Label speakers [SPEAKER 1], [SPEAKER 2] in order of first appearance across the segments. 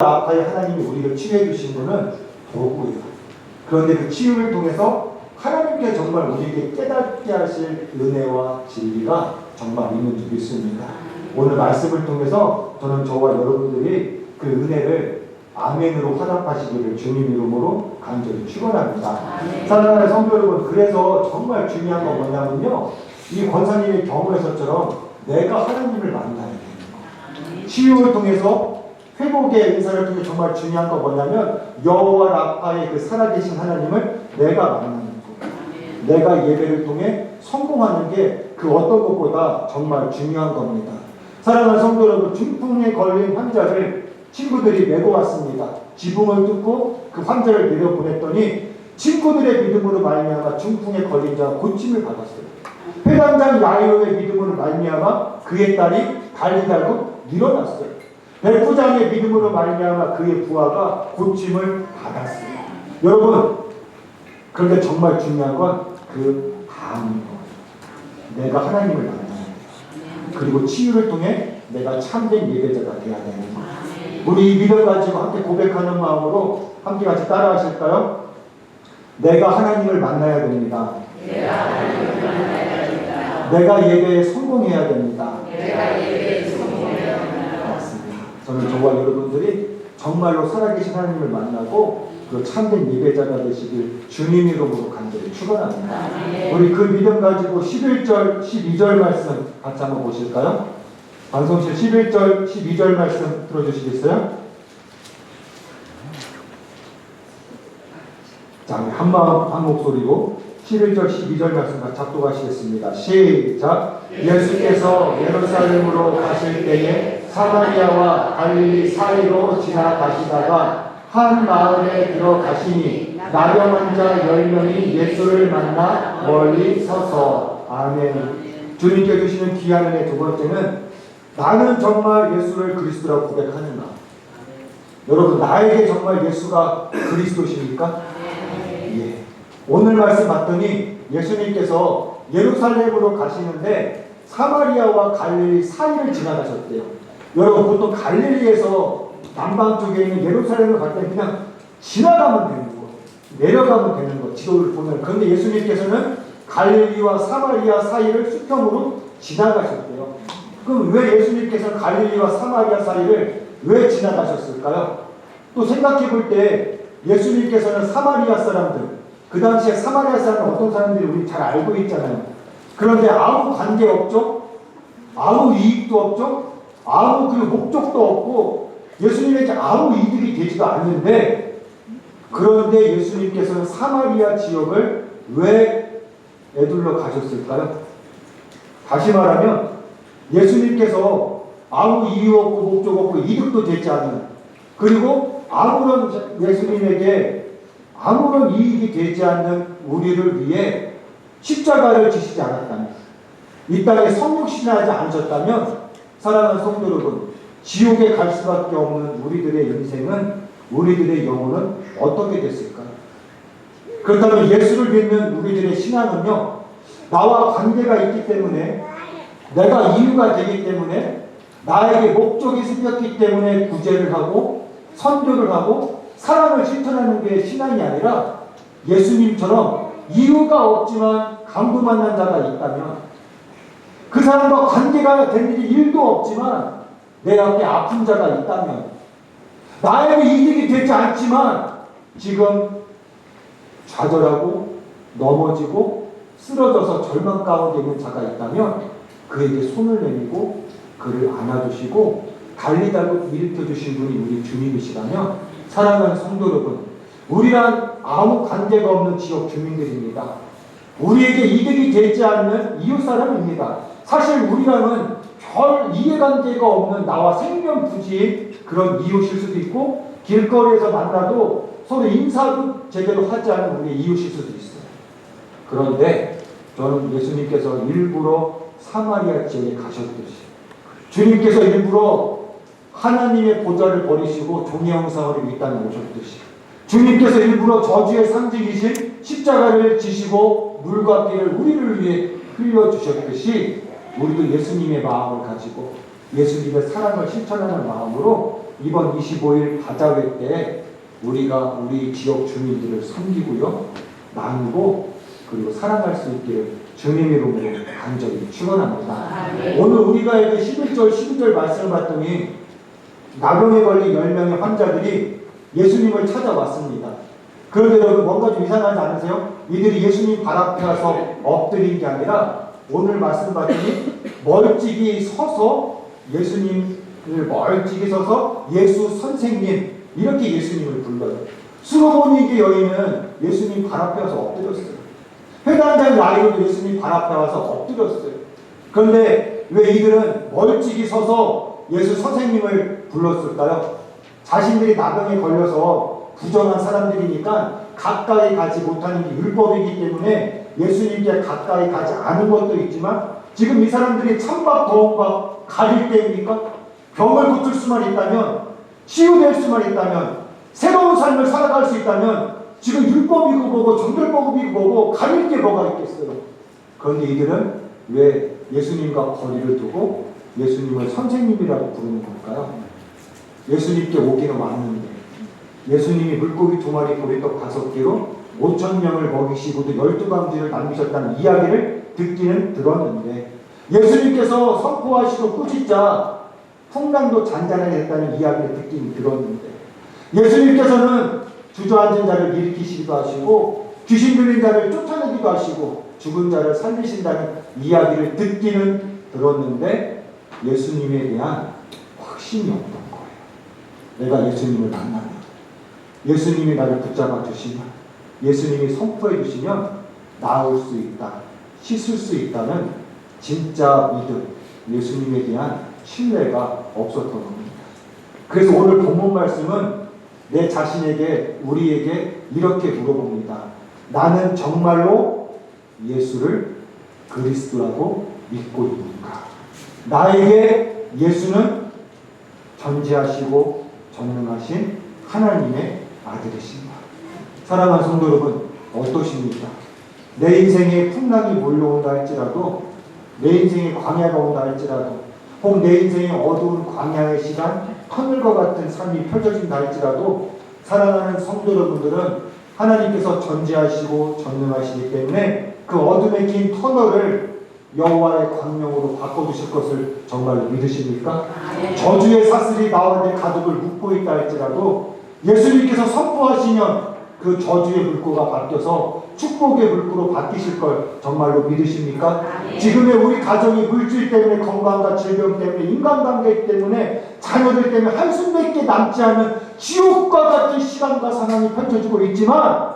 [SPEAKER 1] 아파의 하나님이 우리를 치유해 주신 분은 도구예요. 그런데 그 치유를 통해서 하나님께 정말 우리에게 깨닫게 하실 은혜와 진리가 정말 있는 줄 믿습니다. 오늘 말씀을 통해서 저는 저와 여러분들이 그 은혜를 아멘으로 화답하시기를 주님 이름으로 간절히 축원합니다. 사랑하는 성도 여러분, 그래서 정말 중요한 건 뭐냐면요. 이 권사님의 경우에서처럼 내가 하나님을 만나야 되는 거. 치유를 통해서 회복의 인사를 통해 정말 중요한 건 뭐냐면 여호와 라파의 그 살아계신 하나님을 내가 만나는 거. 내가 예배를 통해 성공하는 게 그 어떤 것보다 정말 중요한 겁니다. 사랑하는 성도 여러분, 중풍에 걸린 환자를 친구들이 메고 왔습니다. 지붕을 뚫고 그 환자를 내려보냈더니 친구들의 믿음으로 말미암아 중풍에 걸린 자가 고침을 받았어요. 회당장 야이로의 믿음으로 말미암아 그의 딸이 달리 달고 일어났어요. 백부장의 믿음으로 말미암아 그의 부하가 고침을 받았어요. 여러분, 그런데 정말 중요한 건 그 다음인 거예요. 내가 하나님을 돼요. 그리고 치유를 통해 내가 참된 예배자가 되어야 되는 거예요. 우리 이 믿음 가지고 함께 고백하는 마음으로 함께 같이 따라하실까요? 내가 하나님을 만나야 됩니다. 내가 예배에 성공해야 됩니다. 저는 저와 여러분들이 정말로 살아계신 하나님을 만나고 그 참된 예배자가 되시길 주님 이름으로 간절히 축원합니다. 우리 그 믿음 가지고 11절, 12절 말씀 같이 한번 보실까요? 방송실 11절, 12절 말씀 들어주시겠어요? 자, 한 마음 한 목소리로 11절, 12절 말씀 같이 작독하시겠습니다. 시작. 예수께서 예루살렘으로 가실 때에 사마리아와 갈릴리 사이로 지나가시다가 한 마을에 들어가시니 나병 환자 열 명이 예수를 만나 멀리 서서 아멘. 주님께 주시는 귀한 은혜 두 번째는 나는 정말 예수를 그리스도라고 고백하는가? 여러분 나에게 정말 예수가 그리스도십니까? 예. 오늘 말씀 봤더니 예수님께서 예루살렘으로 가시는데 사마리아와 갈릴리 사이를 지나가셨대요. 여러분 보통 갈릴리에서 남방 쪽에 있는 예루살렘을 갈 때는 그냥 지나가면 되는 거, 내려가면 되는 거, 지도를 보면. 그런데 예수님께서는 갈릴리와 사마리아 사이를 수평으로 지나가셨대요. 그럼 왜 예수님께서 갈릴리와 사마리아 사이를 왜 지나가셨을까요? 또 생각해 볼 때 예수님께서는 사마리아 사람들, 그 당시에 사마리아 사람은 어떤 사람들이 우리 잘 알고 있잖아요. 그런데 아무 관계 없죠? 아무 이익도 없죠? 아무 그 목적도 없고 예수님에게 아무 이득이 되지도 않는데 그런데 예수님께서는 사마리아 지역을 왜 애둘러 가셨을까요? 다시 말하면 예수님께서 아무 이유 없고 목적 없고 이득도 되지 않는 그리고 아무런 예수님에게 아무런 이익이 되지 않는 우리를 위해 십자가를 지시지 않았다면 이 땅에 성육신하지 않으셨다면 사랑하는 성도 여러분 지옥에 갈 수밖에 없는 우리들의 인생은 우리들의 영혼은 어떻게 됐을까요? 그렇다면 예수를 믿는 우리들의 신앙은요 나와 관계가 있기 때문에 내가 이유가 되기 때문에 나에게 목적이 생겼기 때문에 구제를 하고 선교를 하고 사랑을 실천하는 게 신앙이 아니라 예수님처럼 이유가 없지만 강도 만난 자가 있다면 그 사람과 관계가 될 일이 일도 없지만 내 앞에 아픈 자가 있다면 나에게 이득이 되지 않지만 지금 좌절하고 넘어지고 쓰러져서 절망 가운데 있는 자가 있다면 그에게 손을 내밀고 그를 안아주시고 달리 달고 일으켜 주신 분이 우리 주님이시라면 사랑하는 성도 여러분 우리란 아무 관계가 없는 지역 주민들입니다. 우리에게 이득이 되지 않는 이웃 사람입니다. 사실 우리랑은 별 이해관계가 없는 나와 생명 부지인 그런 이웃일 수도 있고 길거리에서 만나도 서로 인사도 제대로 하지 않은 우리 이웃일 수도 있어요. 그런데 저는 예수님께서 일부러 사마리아 지역에 가셨듯이 주님께서 일부러 하나님의 보좌를 버리시고 종의 형상을 이 땅에 오셨듯이 주님께서 일부러 저주의 상징이신 십자가를 지시고 물과 피를 우리를 위해 흘려주셨듯이 우리도 예수님의 마음을 가지고 예수님의 사랑을 실천하는 마음으로 이번 25일 바자회 때 우리가 우리 지역 주민들을 섬기고요. 나누고 그리고 사랑할 수 있기를 주님의 이름으로 간절히 축원합니다. 오늘 우리가 이게 11절 12절 말씀을 봤더니 나병에 걸린 10명의 환자들이 예수님을 찾아왔습니다. 그런데 여러분 뭔가 좀 이상하지 않으세요? 이들이 예수님 발 앞에 가서 엎드린 게 아니라 오늘 말씀 봤더니 멀찍이 서서 예수님을 멀찍이 서서 예수 선생님 이렇게 예수님을 불러요. 수로보니게 여인은 예수님 발 앞에 와서 엎드렸어요. 회당장 야이로도 예수님 발 앞에 와서 엎드렸어요. 그런데 왜 이들은 멀찍이 서서 예수 선생님을 불렀을까요? 자신들이 나병에 걸려서 부정한 사람들이니까 가까이 가지 못하는 게 율법이기 때문에 예수님께 가까이 가지 않은 것도 있지만 지금 이 사람들이 찬밥 더운 밥 가릴 때입니까? 병을 고칠 수만 있다면 치유될 수만 있다면 새로운 삶을 살아갈 수 있다면 지금 율법이고 뭐고 정결법이고 뭐고 가릴 게 뭐가 있겠어요. 그런데 이들은 왜 예수님과 거리를 두고 예수님을 선생님이라고 부르는 걸까요? 예수님께 오기는 왔는데 예수님이 물고기 두 마리 보리떡 다섯 개로 오천 명을 먹이시고도 열두 방지를 남기셨다는 이야기를 듣기는 들었는데 예수님께서 선포하시고 꾸짖자 풍랑도 잔잔하게 됐다는 이야기를 듣기는 들었는데 예수님께서는 주저앉은 자를 일으키시기도 하시고 귀신 들린 자를 쫓아내기도 하시고 죽은 자를 살리신다는 이야기를 듣기는 들었는데 예수님에 대한 확신이 없던 거예요. 내가 예수님을 만나면 예수님이 나를 붙잡아 주시면 예수님이 선포해 주시면 나을 수 있다. 씻을 수 있다는 진짜 믿음, 예수님에 대한 신뢰가 없었던 겁니다. 그래서 오늘 본문 말씀은 내 자신에게, 우리에게 이렇게 물어봅니다. 나는 정말로 예수를 그리스도라고 믿고 있는가? 나에게 예수는 전지하시고 전능하신 하나님의 아들이신가? 사랑하는 성도 여러분, 어떠십니까? 내 인생에 풍랑이 몰려온다 할지라도, 내 인생에 광야가 온다 할지라도, 혹 내 인생에 어두운 광야의 시간, 하늘과 같은 삶이 펼쳐진다 할지라도, 사랑하는 성도 여러분들은 하나님께서 전지하시고 전능하시기 때문에 그 어둠에 낀 터널을 여호와의 광명으로 바꿔주실 것을 정말로 믿으십니까? 저주의 사슬이 내 가족을 묶고 있다 할지라도 예수님께서 선포하시면 그 저주의 물고가 바뀌어서 축복의 물고로 바뀌실 걸 정말로 믿으십니까? 지금의 우리 가정이 물질 때문에 건강과 질병 때문에 인간관계 때문에 자녀들 때문에 한숨밖에 남지 않은 지옥과 같은 시간과 상황이 펼쳐지고 있지만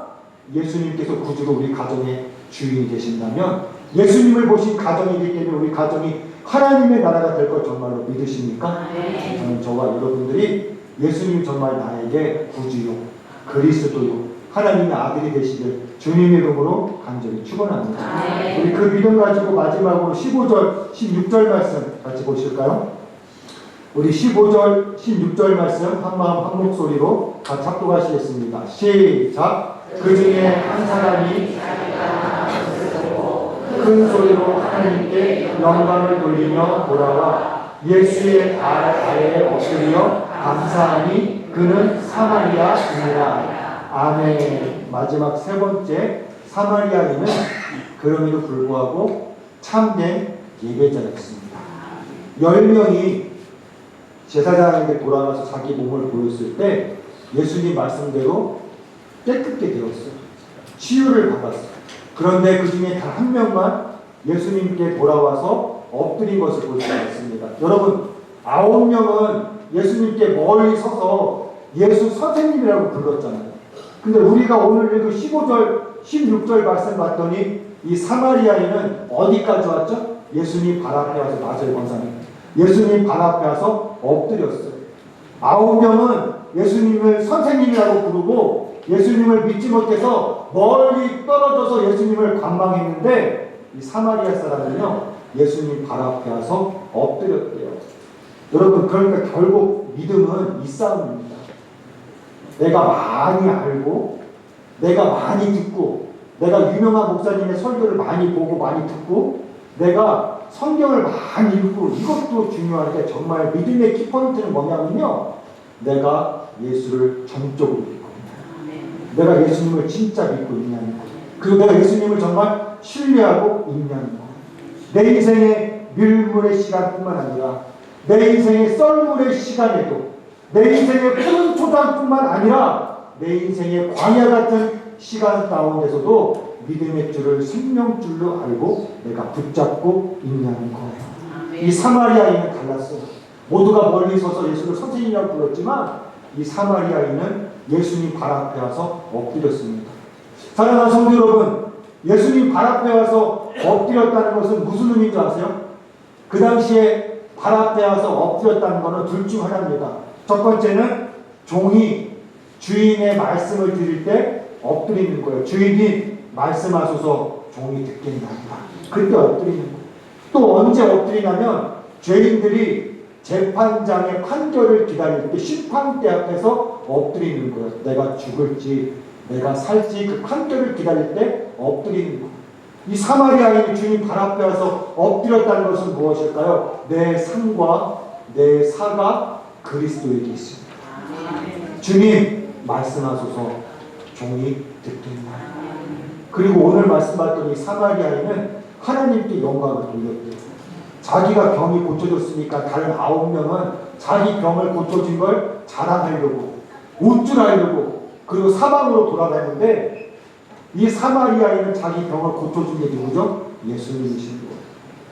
[SPEAKER 1] 예수님께서 구주로 우리 가정의 주인이 되신다면 예수님을 보신 가정이기 때문에 우리 가정이 하나님의 나라가 될 걸 정말로 믿으십니까? 저는 저와 여러분들이 예수님 정말 나에게 구주요, 그리스도요, 하나님의 아들이 되시길 주님의 이름으로 간절히 축원합니다. 우리 그 믿음 가지고 마지막으로 15절, 16절 말씀 같이 보실까요? 우리 15절, 16절 말씀 한 마음 한 목소리로 다 작독하시겠습니다. 시작. 그 중에 한 사람이 큰 소리로 하나님께 영광을 돌리며 돌아와 예수의 발 아래에 엎드려 감사하니 그는 사마리아 인이라. 아멘. 마지막 세 번째 사마리아인은 그럼에도 불구하고 참된 예배자였습니다. 열 명이 제사장에게 돌아가서 자기 몸을 보였을 때 예수님 말씀대로 깨끗게 되었어요. 치유를 받았어요. 그런데 그 중에 단 한 명만 예수님께 돌아와서 엎드린 것을 볼 수가 있습니다. 여러분, 아홉 명은 예수님께 멀리 서서 예수 선생님이라고 불렀잖아요. 근데 우리가 오늘 읽은 15절, 16절 말씀 봤더니 이 사마리아인은 어디까지 왔죠? 예수님 발 앞에 와서 맞아요, 권사님. 예수님 발 앞에 와서 엎드렸어요. 아홉 명은 예수님을 선생님이라고 부르고 예수님을 믿지 못해서 멀리 떨어져서 예수님을 관망했는데 이 사마리아 사람은요 예수님 발 앞에 와서 엎드렸대요. 여러분 그러니까 결국 믿음은 이 싸움입니다. 내가 많이 알고 내가 많이 듣고 내가 유명한 목사님의 설교를 많이 보고 많이 듣고 내가 성경을 많이 읽고 이것도 중요한데 정말 믿음의 키포인트는 뭐냐면요 내가 예수를 정적으로 믿고 있냐. 내가 예수님을 진짜 믿고 있냐는 거. 그리고 내가 예수님을 정말 신뢰하고 있냐는 거. 내 인생의 밀물의 시간뿐만 아니라 내 인생의 썰물의 시간에도 내 인생의 푸른 초장뿐만 아니라 내 인생의 광야 같은 시간 가운데서도 믿음의 줄을 생명줄로 알고 내가 붙잡고 있냐는 거예요. 이 사마리아인은 달랐어요. 모두가 멀리 서서 예수를 선생님이라고 불렀지만 이 사마리아인은 예수님 발 앞에 와서 엎드렸습니다. 사랑하는 성도 여러분, 예수님 발 앞에 와서 엎드렸다는 것은 무슨 의미인 줄 아세요? 그 당시에 와서 엎드렸다는 것은 둘 중 하나입니다. 첫 번째는 종이 주인의 말씀을 드릴 때 엎드리는 거예요. 주인이 말씀하소서 종이 듣겠나이다. 그때 엎드리는 거예요. 또 언제 엎드리냐면 죄인들이 재판장의 판결을 기다릴 때 심판대 앞에서 엎드리는 거예요. 내가 죽을지 내가 살지 그 판결을 기다릴 때 엎드리는 거예요. 이 사마리아인이 주님 발 앞에 와서 엎드렸다는 것은 무엇일까요? 내 상과 내 사가 그리스도에게 있습니다. 주님 말씀하소서 종이 듣겠나요? 그리고 오늘 말씀받던 이 사마리아인은 하나님께 영광을 돌렸대요. 자기가 병이 고쳐졌으니까 다른 아홉 명은 자기 병을 고쳐진 걸 자랑하려고 우쭐하려고 그리고 사방으로 돌아다녔는데 이 사마리아인은 자기 병을 고쳐준 게 누구죠? 예수님이신 거예요.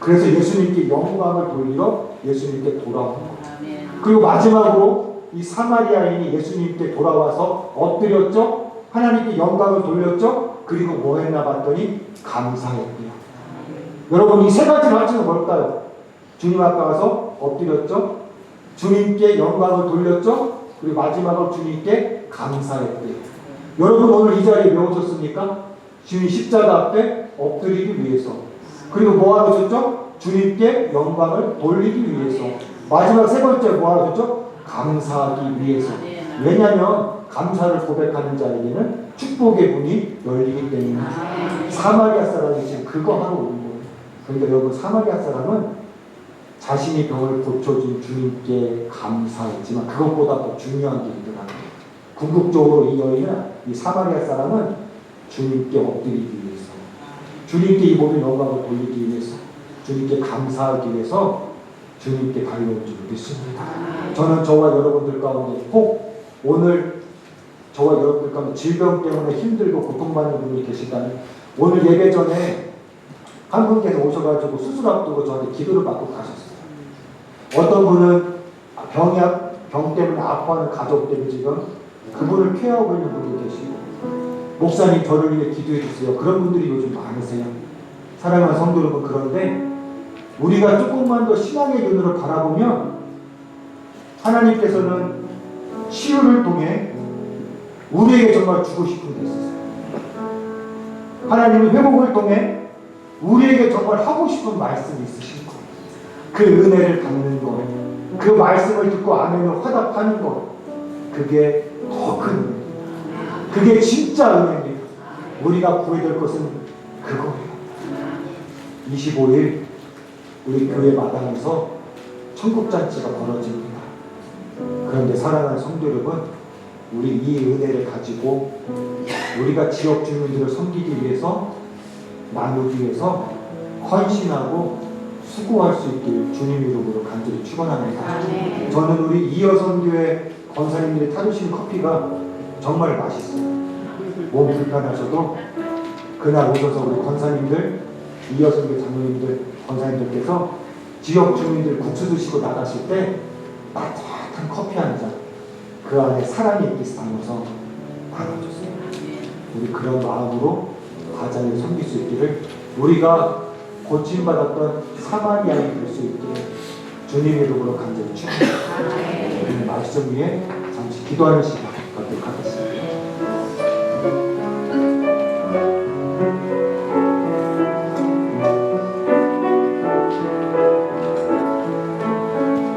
[SPEAKER 1] 그래서 예수님께 영광을 돌리러 예수님께 돌아온 거예요. 그리고 마지막으로 이 사마리아인이 예수님께 돌아와서 엎드렸죠? 하나님께 영광을 돌렸죠? 그리고 뭐 했나 봤더니 감사했대요. 여러분 이 세 가지 가치는 뭘까요? 주님 앞에 가서 엎드렸죠? 주님께 영광을 돌렸죠? 그리고 마지막으로 주님께 감사했대요. 여러분 오늘 이 자리에 왜 오셨습니까? 주님 십자가 앞에 엎드리기 위해서. 그리고 뭐 하러 오셨죠? 주님께 영광을 돌리기 위해서. 마지막 세 번째 뭐 하러 오셨죠? 감사하기 위해서. 왜냐하면 감사를 고백하는 자에게는 축복의 문이 열리기 때문입니다. 사마리아 사람이 지금 그거 하러 온 거예요. 그러니까 여러분 사마리아 사람은 자신이 병을 고쳐준 주님께 감사했지만 그것보다 더 중요한 게 있더라고요. 궁극적으로 이 여인은 이 사마리아 사람은 주님께 엎드리기 위해서 주님께 이 모든 영광을 돌리기 위해서 주님께 감사하기 위해서 주님께 달려온 줄 믿습니다. 저는 저와 여러분들 가운데 꼭 오늘 저와 여러분들 가운데 질병 때문에 힘들고 고통받는 분이 계시다면 오늘 예배 전에 한 분께서 오셔가지고 수술 앞두고 저한테 기도를 받고 가셨어요. 어떤 분은 병이 병 때문에 아파하는 가족들이 지금 그분을 케어하고 있는 분도 계시고 목사님 저를 위해 기도해 주세요. 그런 분들이 요즘 많으세요. 사랑하는 성도 여러분 그런데 우리가 조금만 더 신앙의 눈으로 바라보면 하나님께서는 치유를 통해 우리에게 정말 주고 싶은 게 있어요. 하나님은 회복을 통해 우리에게 정말 하고 싶은 말씀이 있으신 거예요. 그 은혜를 받는 것, 그 말씀을 듣고 아멘을 화답하는 것, 그게 더 큰. 그게 진짜 은혜입니다. 우리가 구해야 될 것은 그거예요. 25일 우리 교회 마당에서 천국잔치가 벌어집니다. 그런데 사랑하는 성도 여러분, 우리 이 은혜를 가지고 우리가 지역 주민들을 섬기기 위해서 나누기 위해서 헌신하고 수고할 수 있길 주님 이름으로 간절히 축원합니다. 저는 우리 이여선교회 권사님들이 타주신 커피가 정말 맛있어요. 몸 불편하셔도 그날 오셔서 우리 권사님들, 이여선교회 장로님들, 권사님들께서 지역 주민들 국수 드시고 나가실 때 따뜻한 커피 한 잔, 그 안에 사랑의 빛 담아서 나눠줬어요. 우리 그런 마음으로 가장을 섬길 수 있기를 우리가 고침받았던 사마리아인이 될수 있기를 주님의 이름으로 간절히 축원합니다. 말씀 위에 잠시 기도하는 시간 갖도록 하겠습니다.